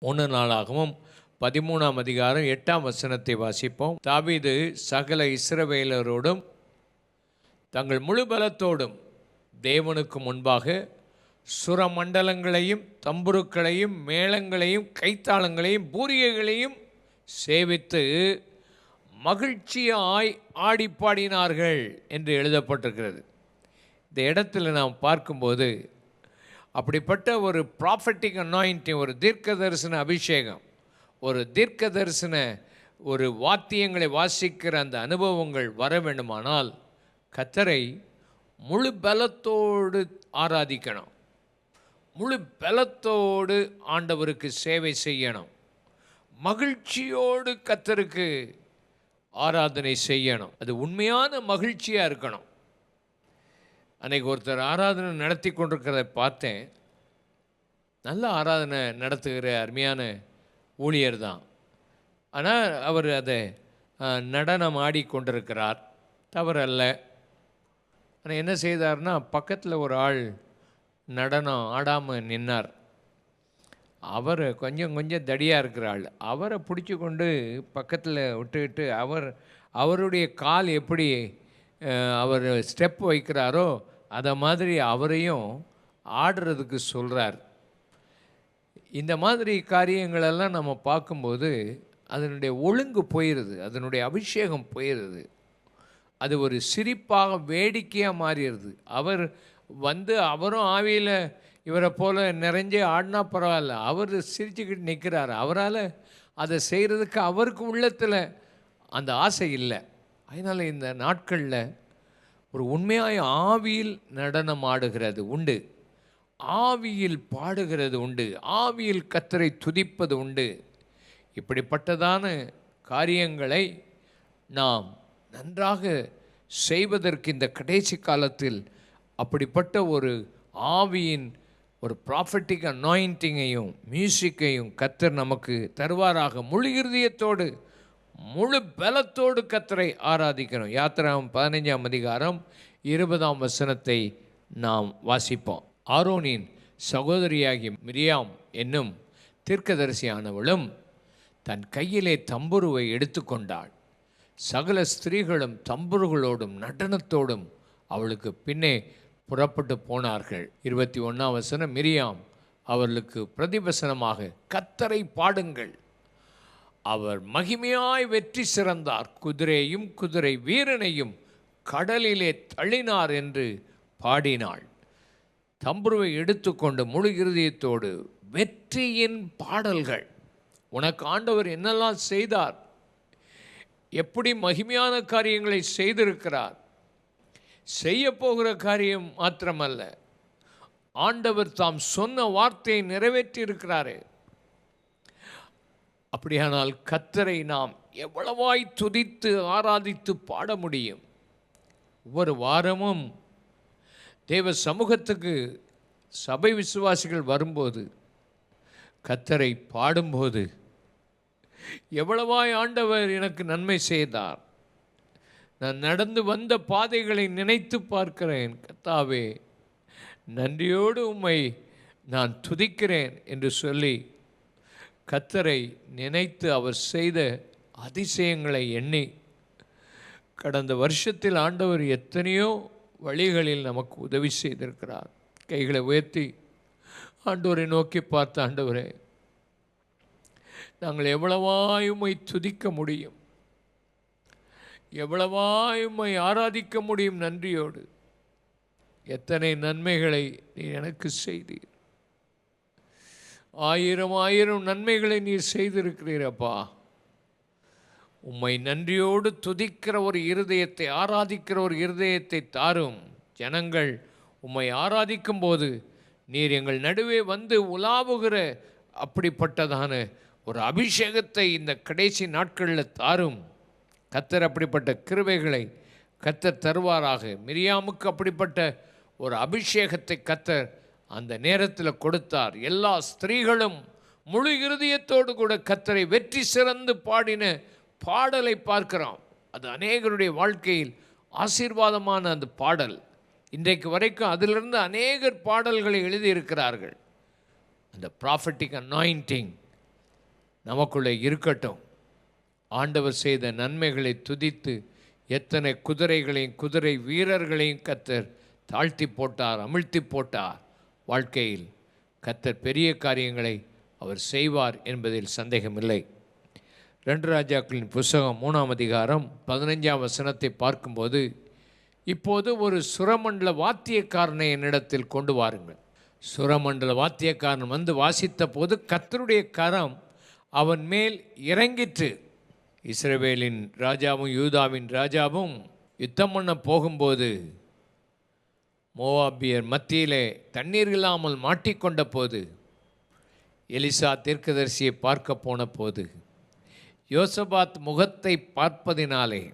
ஒன்று நாளாகவும் பதிமூணாம் அதிகாரம் எட்டாம் வசனத்தை வாசிப்போம். தாவீது சகல இஸ்ரவேலரோடும் தங்கள் முழு பலத்தோடும் தேவனுக்கு முன்பாக சுரமண்டலங்களையும் தம்புருக்களையும் மேளங்களையும் கைத்தாளங்களையும் பூரியைகளையும் சேவித்து மகிழ்ச்சியாய் ஆடிப்பாடினார்கள் என்று எழுதப்பட்டிருக்கிறது. இந்த இடத்துல நாம் பார்க்கும்போது அப்படிப்பட்ட ஒரு ப்ராஃபட்டிக் அனாயிண்டிங் ஒரு தீர்க்க தரிசன அபிஷேகம் ஒரு தீர்க்க தரிசன ஒரு வாத்தியங்களை வாசிக்கிற அந்த அனுபவங்கள் வர வேண்டுமானால் கத்தரை முழு பலத்தோடு ஆராதிக்கணும். முழு பலத்தோடு ஆண்டவருக்கு சேவை செய்யணும். மகிழ்ச்சியோடு கத்தருக்கு ஆராதனை செய்யணும். அது உண்மையான மகிழ்ச்சியாக இருக்கணும். அன்றைக்கு ஒருத்தர் ஆராதனை நடத்தி கொண்டிருக்கிறத பார்த்தேன். நல்ல ஆராதனை நடத்துகிற அருமையான ஊழியர் தான். ஆனால் அவர் அதை நடனம் ஆடிக்கொண்டிருக்கிறார் தவறல்ல. ஆனால் என்ன செய்தார்னா பக்கத்தில் ஒரு ஆள் நடனம் ஆடாமல் நின்னார். அவர் கொஞ்சம் கொஞ்சம் தடியாக இருக்கிற ஆள் அவரை பிடிச்சி கொண்டு பக்கத்தில் விட்டுக்கிட்டு அவர் அவருடைய கால் எப்படி அவர் ஸ்டெப் வைக்கிறாரோ அதை மாதிரி அவரையும் ஆடுறதுக்கு சொல்கிறார் இந்த மாதிரி காரியங்களெல்லாம் நம்ம பார்க்கும்போது அதனுடைய ஒழுங்கு போயிடுது அதனுடைய அபிஷேகம் போயிடுது அது ஒரு சிரிப்பாக வேடிக்கையாக மாறிடுது. அவர் வந்து அவரும் ஆவியில் இவரை போல் நிறைஞ்சே ஆடினா பரவாயில்ல அவர் சிரிச்சுக்கிட்டு நிற்கிறார். அவரால் அதை செய்கிறதுக்கு அவருக்கு உள்ளத்தில் அந்த ஆசை இல்லை. அதனால் இந்த நாட்களில் ஒரு உண்மையாய் ஆவியில் நடனம் ஆடுகிறது உண்டு. ஆவியில் பாடுகிறது உண்டு. ஆவியில் கத்தரை துதிப்பது உண்டு. இப்படிப்பட்டதான காரியங்களை நாம் நன்றாக செய்வதற்கு இந்த கடைசி காலத்தில் அப்படிப்பட்ட ஒரு ஆவியின் ஒரு ப்ராஃபட்டிக் அனாயிண்டிங்கையும் மியூசிக்கையும் கத்தர் நமக்கு தருவாராக. முழு இருதயத்தோடு முழு பலத்தோடு கத்தரை ஆராதிக்கணும் யாத்திராம் பதினைஞ்சாம் அதிகாரம் இருபதாம் வசனத்தை நாம் வாசிப்போம். ஆரோனின் சகோதரியாகிய மிரியாம் என்னும் தீர்க்கதரிசியானவளும் தன் கையிலே தம்புருவை எடுத்துக்கொண்டாள். சகல ஸ்திரீகளும் தம்புருகளோடும் நடனத்தோடும் அவளுக்கு பின்னே புறப்பட்டு போனார்கள். இருபத்தி ஒன்றாம் வசனம் மிரியாம் அவர்களுக்கு பிரதிபசனமாக கத்தரை பாடுங்கள். அவர் மகிமையாய் வெற்றி சிறந்தார். குதிரையும் குதிரை வீரனையும் கடலிலே தள்ளினார் என்று பாடினாள். தம்புருவை எடுத்துக்கொண்டு முழு இருதயத்தோடு வெற்றியின் பாடல்கள். உனக்கு ஆண்டவர் என்னெல்லாம் செய்தார்? எப்படி மகிமையான காரியங்களை செய்திருக்கிறார்? செய்ய போகிற காரியம் மாத்திரமல்ல. ஆண்டவர் தாம் சொன்ன வார்த்தையை நிறைவேற்றியிருக்கிறாரே. அப்படியானால் கத்தரை நாம் எவ்வளவாய் துதித்து ஆராதித்து பாட முடியும்? ஒவ்வொரு வாரமும் தேவ சமூகத்துக்கு சபை விசுவாசிகள் வரும்போது கத்தரை பாடும்போது எவ்வளவாய் ஆண்டவர் எனக்கு நன்மை செய்தார். நான் நடந்து வந்த பாதைகளை நினைத்து பார்க்கிறேன். கத்தாவே நன்றியோடு உம்மை நான் துதிக்கிறேன் என்று சொல்லி கத்தரை நினைத்து அவர் செய்த அதிசயங்களை எண்ணி கடந்த வருஷத்தில் ஆண்டவர் எத்தனையோ வழிகளில் நமக்கு உதவி செய்திருக்கிறார். கைகளை உயர்த்தி ஆண்டவரை நோக்கி பார்த்த ஆண்டவரே நாங்கள் எவ்வளவாயுமை துதிக்க முடியும் எவ்வளவாயுமை ஆராதிக்க முடியும் நன்றியோடு. எத்தனை நன்மைகளை நீ எனக்கு செய்தீர். ஆயிரம் ஆயிரம் நன்மைகளை நீர் செய்திருக்கிறீரப்பா உம்மை நன்றியோடு துதிக்கிற ஒரு இருதயத்தை ஆராதிக்கிற ஒரு இருதயத்தை தாரும். ஜனங்கள் உம்மை ஆராதிக்கும் போது நீர் எங்கள் நடுவே வந்து உலாவுகிற அப்படிப்பட்டதான ஒரு அபிஷேகத்தை இந்த கடைசி நாட்களில் தாரும். கத்தர் அப்படிப்பட்ட கிருவைகளை கத்தர் தருவாராக. மிரியாமுக்கு அப்படிப்பட்ட ஒரு அபிஷேகத்தை கத்தர் அந்த நேரத்தில் கொடுத்தார். எல்லா ஸ்திரீகளும் முழு இருதயத்தோடு கூட கத்தரை வெற்றி சிறந்து பாடின பாடலை பார்க்கிறோம். அது அநேகருடைய வாழ்க்கையில் ஆசீர்வாதமான அந்த பாடல். இன்றைக்கு வரைக்கும் அதிலிருந்து அநேகர் பாடல்களை எழுதியிருக்கிறார்கள். அந்த ப்ராஃபட்டிக் அனாயிண்டிங் நமக்குள்ளே இருக்கட்டும். ஆண்டவர் செய்த நன்மைகளை துதித்து எத்தனை குதிரைகளையும் குதிரை வீரர்களையும் கத்தர் தாழ்த்தி போட்டார் அமிழ்த்தி போட்டார். வாழ்க்கையில் கத்தர் பெரிய காரியங்களை அவர் செய்வார் என்பதில் சந்தேகமில்லை. ரெண்டு ராஜாக்களின் புஸ்தகம் மூணாம் அதிகாரம் பதினஞ்சாம் வசனத்தை பார்க்கும்போது இப்போது ஒரு சுரமண்டல வாத்தியக்காரனை என்னிடத்தில் கொண்டு வாருங்கள். சுரமண்டல வாத்தியக்காரன் வந்து வாசித்த போது கத்தருடைய கரம் அவன் மேல் இறங்கிற்று. இஸ்ரவேலின் ராஜாவும் யூதாவின் ராஜாவும் யுத்தம் பண்ண போகும்போது மோவாபியர் மத்தியிலே தண்ணீர் இல்லாமல் மாட்டிக்கொண்ட போது எலிசா தீர்க்கதரிசியை பார்க்க போன போது யோசபாத் முகத்தை பார்ப்பதினாலே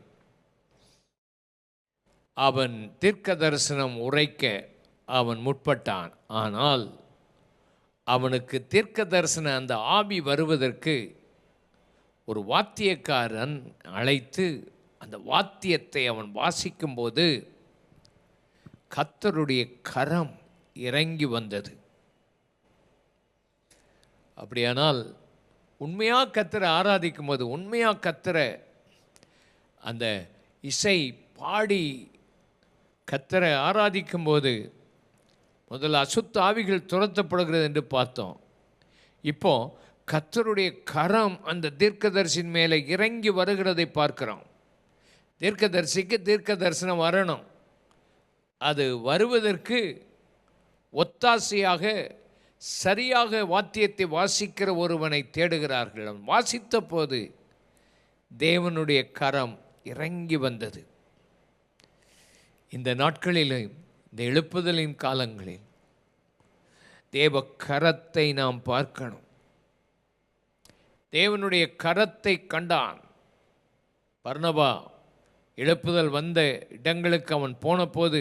அவன் தீர்க்க தரிசனம் உரைக்க அவன் முற்பட்டான். ஆனால் அவனுக்கு தீர்க்க தரிசன அந்த ஆவி வருவதற்கு ஒரு வாத்தியக்காரன் அழைத்து அந்த வாத்தியத்தை அவன் வாசிக்கும்போது கத்தருடைய கரம் இறங்கி வந்தது. அப்படியானால் உண்மையாக கத்தரை ஆராதிக்கும் போது உண்மையாக கத்தரை அந்த இசை பாடி கத்தரை ஆராதிக்கும் போது முதல்ல அசுத்த ஆவிகள் துரத்தப்படுகிறது என்று பார்த்தோம். இப்போ கத்தருடைய கரம் அந்த தீர்க்கதரிசின் மேலே இறங்கி வருகிறதை பார்க்கிறோம். தீர்க்கதரிசிக்கு தீர்க்க தரிசனம் வரணும். அது வருவதற்கு ஒத்தாசையாக சரியாக வாத்தியத்தை வாசிக்கிற ஒருவனை தேடுகிறார்கள். அவன் வாசித்த போது தேவனுடைய கரம் இறங்கி வந்தது. இந்த நாட்களிலும் இந்த எழுப்புதலின் காலங்களில் தேவ கரத்தை நாம் பார்க்கணும். தேவனுடைய கரத்தை கண்டான். பர்ணபா எழுப்புதல் வந்த இடங்களுக்கு அவன் போன போது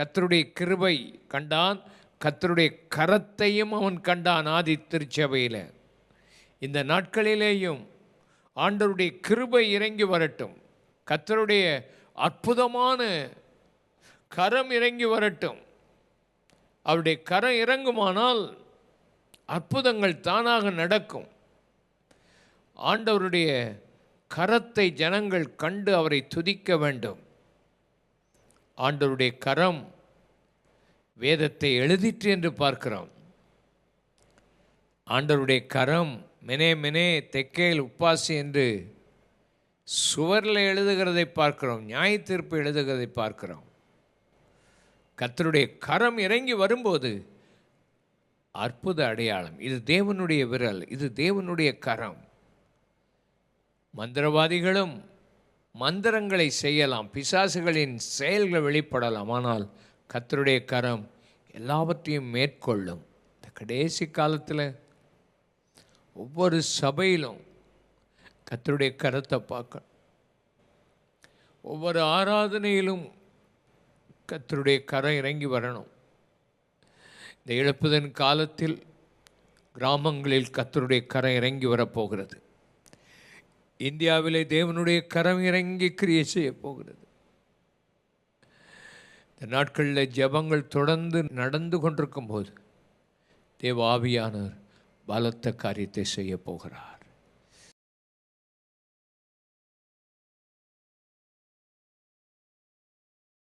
கத்தருடைய கிருபை கண்டான் கத்தருடைய கரத்தையும் அவன் கண்டான் ஆதி திருச்சபையில். இந்த நாட்களிலேயும் ஆண்டவருடைய கிருபை இறங்கி வரட்டும். கத்தருடைய அற்புதமான கரம் இறங்கி வரட்டும். அவருடைய கரம் இறங்குமானால் அற்புதங்கள் தானாக நடக்கும். ஆண்டவருடைய கரத்தை ஜனங்கள் கண்டு அவரை துதிக்க வேண்டும். ஆண்டவருடைய கரம் வேதத்தை எழுதிற்று என்று பார்க்கிறோம். ஆண்டவருடைய கரம் மெனே மெனே தெக்கேல் உப்பாசி என்று சுவரில் எழுதுகிறதை பார்க்கிறோம் நியாய தீர்ப்பு எழுதுகிறதை பார்க்கிறோம். கத்தருடைய கரம் இறங்கி வரும்போது அற்புத அடையாளம். இது தேவனுடைய விரல் இது தேவனுடைய கரம். மந்திரவாதிகளும் மந்திரங்களை செய்யலாம் பிசாசுகளின் செயல்கள் வெளிப்படலாம். ஆனால் கத்தருடைய கரம் எல்லாவற்றையும் மேற்கொள்ளும். இந்த கடைசி காலத்தில் ஒவ்வொரு சபையிலும் கத்தருடைய கரத்தை பார்க்க ஒவ்வொரு ஆராதனையிலும் கத்தருடைய கரம் இறங்கி வரணும். இந்த இழப்புதன் காலத்தில் கிராமங்களில் கத்தருடைய கரம் இறங்கி வரப்போகிறது. இந்தியாவிலே தேவனுடைய கரம் இறங்கி கிரியை செய்ய போகிறது. இந்த நாட்களில் ஜெபங்கள் தொடர்ந்து நடந்து கொண்டிருக்கும் போது தேவ ஆவியானவர் பலத்த காரியத்தை செய்ய போகிறார்.